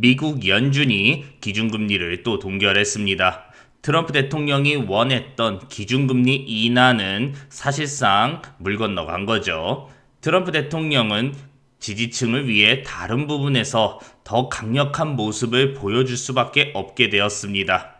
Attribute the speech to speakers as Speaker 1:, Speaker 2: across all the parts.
Speaker 1: 미국 연준이 기준금리를 또 동결했습니다. 트럼프 대통령이 원했던 기준금리 인하는 사실상 물 건너간 거죠. 트럼프 대통령은 지지층을 위해 다른 부분에서 더 강력한 모습을 보여줄 수밖에 없게 되었습니다.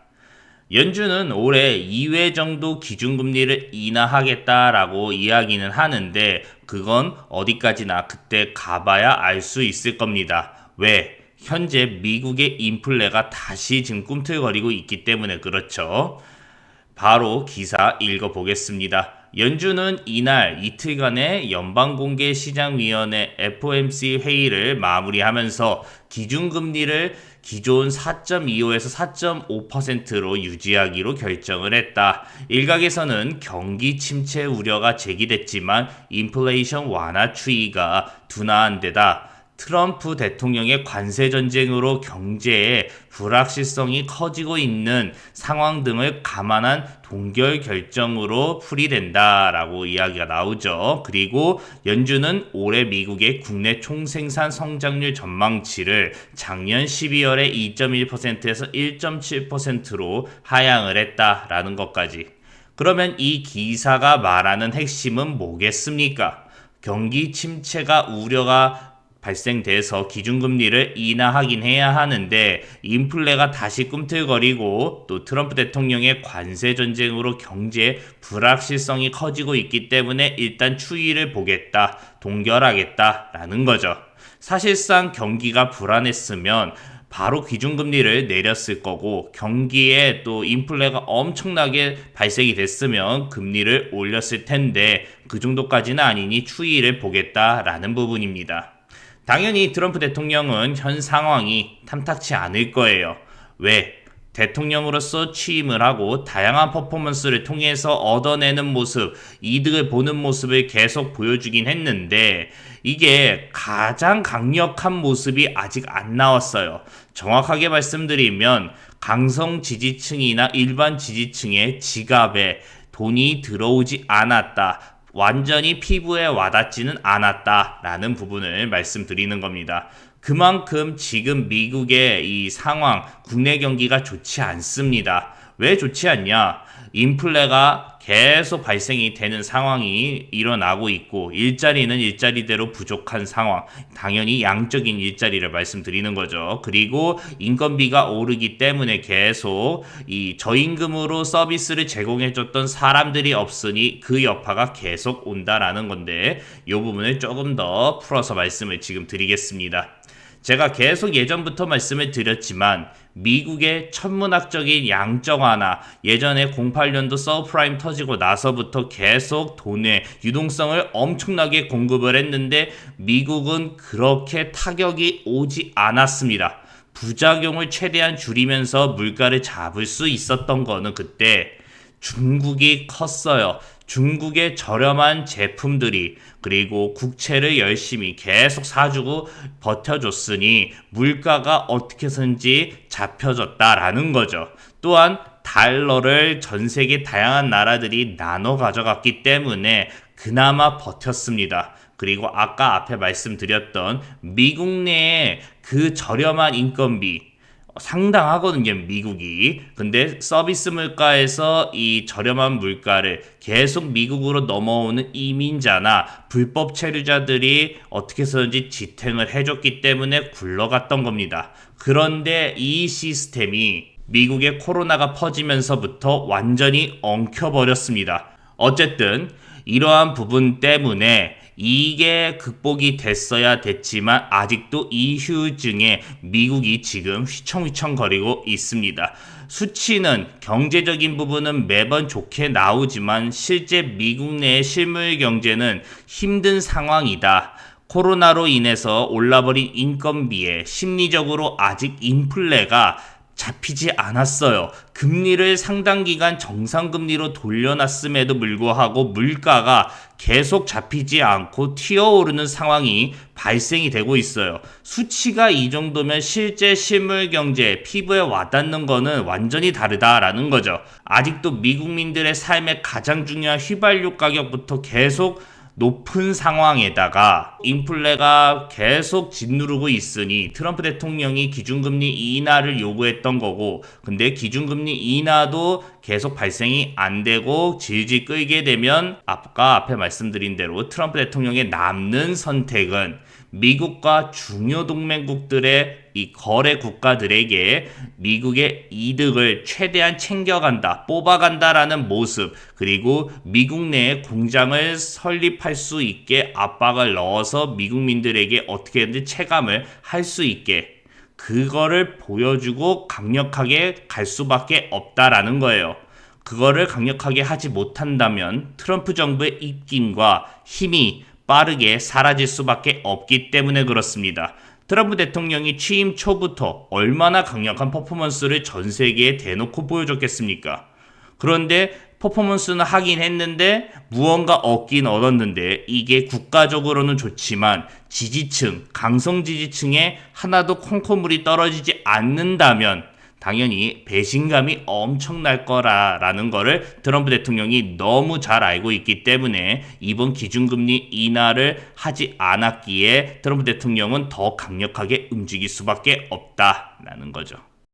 Speaker 1: 연준은 올해 2회 정도 기준금리를 인하하겠다라고 이야기는 하는데 그건 어디까지나 그때 가봐야 알 수 있을 겁니다. 왜? 현재 미국의 인플레가 다시 지금 꿈틀거리고 있기 때문에 그렇죠. 바로 기사 읽어보겠습니다. 연준은 이날 이틀간의 연방공개시장위원회 FOMC 회의를 마무리하면서 기준금리를 기존 4.25에서 4.5%로 유지하기로 결정을 했다. 일각에서는 경기 침체 우려가 제기됐지만 인플레이션 완화 추이가 둔화한 데다 트럼프 대통령의 관세 전쟁으로 경제의 불확실성이 커지고 있는 상황 등을 감안한 동결 결정으로 풀이된다라고 이야기가 나오죠. 그리고 연준은 올해 미국의 국내 총생산 성장률 전망치를 작년 12월에 2.1%에서 1.7%로 하향을 했다라는 것까지. 그러면 이 기사가 말하는 핵심은 뭐겠습니까? 경기 침체가 우려가 발생돼서 기준금리를 인하하긴 해야 하는데 인플레가 다시 꿈틀거리고 또 트럼프 대통령의 관세 전쟁으로 경제 불확실성이 커지고 있기 때문에 일단 추이를 보겠다, 동결하겠다라는 거죠. 사실상 경기가 불안했으면 바로 기준금리를 내렸을 거고 경기에 또 인플레가 엄청나게 발생이 됐으면 금리를 올렸을 텐데 그 정도까지는 아니니 추이를 보겠다라는 부분입니다. 당연히 트럼프 대통령은 현 상황이 탐탁치 않을 거예요. 왜? 대통령으로서 취임을 하고 다양한 퍼포먼스를 통해서 얻어내는 모습, 이득을 보는 모습을 계속 보여주긴 했는데 이게 가장 강력한 모습이 아직 안 나왔어요. 정확하게 말씀드리면 강성 지지층이나 일반 지지층의 지갑에 돈이 들어오지 않았다. 완전히 피부에 와닿지는 않았다라는 부분을 말씀드리는 겁니다. 그만큼 지금 미국의 이 상황, 국내 경기가 좋지 않습니다. 왜 좋지 않냐? 인플레가 계속 발생이 되는 상황이 일어나고 있고 일자리는 일자리대로 부족한 상황 당연히 양적인 일자리를 말씀드리는 거죠 그리고 인건비가 오르기 때문에 계속 이 저임금으로 서비스를 제공해줬던 사람들이 없으니 그 여파가 계속 온다라는 건데 이 부분을 조금 더 풀어서 말씀을 지금 드리겠습니다 제가 계속 예전부터 말씀을 드렸지만 미국의 천문학적인 양적 완화 예전에 08년도 서프라임 터지고 나서부터 계속 돈의 유동성을 엄청나게 공급을 했는데 미국은 그렇게 타격이 오지 않았습니다. 부작용을 최대한 줄이면서 물가를 잡을 수 있었던 거는 그때 중국이 컸어요. 중국의 저렴한 제품들이 그리고 국채를 열심히 계속 사주고 버텨줬으니 물가가 어떻게든지 잡혀졌다라는 거죠. 또한 달러를 전 세계 다양한 나라들이 나눠 가져갔기 때문에 그나마 버텼습니다. 그리고 아까 앞에 말씀드렸던 미국 내의 그 저렴한 인건비 상당하거든요, 미국이. 근데 서비스 물가에서 이 저렴한 물가를 계속 미국으로 넘어오는 이민자나 불법 체류자들이 어떻게 해서든지 지탱을 해줬기 때문에 굴러갔던 겁니다. 그런데 이 시스템이 미국의 코로나가 퍼지면서부터 완전히 엉켜버렸습니다. 어쨌든 이러한 부분 때문에 이게 극복이 됐어야 됐지만 아직도 이휴증에 미국이 지금 휘청휘청거리고 있습니다. 수치는 경제적인 부분은 매번 좋게 나오지만 실제 미국 내의 실물 경제는 힘든 상황이다. 코로나로 인해서 올라버린 인건비에 심리적으로 아직 인플레가 잡히지 않았어요. 금리를 상당 기간 정상금리로 돌려놨음에도 불구하고 물가가 계속 잡히지 않고 튀어오르는 상황이 발생이 되고 있어요. 수치가 이 정도면 실제 실물 경제, 피부에 와닿는 거는 완전히 다르다라는 거죠. 아직도 미국민들의 삶의 가장 중요한 휘발유 가격부터 계속 높은 상황에다가 인플레가 계속 짓누르고 있으니 트럼프 대통령이 기준금리 인하를 요구했던 거고 근데 기준금리 인하도 계속 발생이 안 되고 질질 끌게 되면 아까 앞에 말씀드린 대로 트럼프 대통령의 남는 선택은 미국과 중요 동맹국들의 이 거래 국가들에게 미국의 이득을 최대한 챙겨간다, 뽑아간다라는 모습, 그리고 미국 내에 공장을 설립할 수 있게 압박을 넣어서 미국민들에게 어떻게든 체감을 할 수 있게 그거를 보여주고 강력하게 갈 수밖에 없다라는 거예요. 그거를 강력하게 하지 못한다면 트럼프 정부의 입김과 힘이 빠르게 사라질 수밖에 없기 때문에 그렇습니다. 트럼프 대통령이 취임 초부터 얼마나 강력한 퍼포먼스를 전 세계에 대놓고 보여줬겠습니까? 그런데 퍼포먼스는 하긴 했는데 무언가 얻긴 얻었는데 이게 국가적으로는 좋지만 지지층, 강성 지지층에 하나도 콩코물이 떨어지지 않는다면 당연히 배신감이 엄청날 거라라는 거를 트럼프 대통령이 너무 잘 알고 있기 때문에 이번 기준금리 인하를 하지 않았기에 트럼프 대통령은 더 강력하게 움직일 수밖에 없다라는 거죠.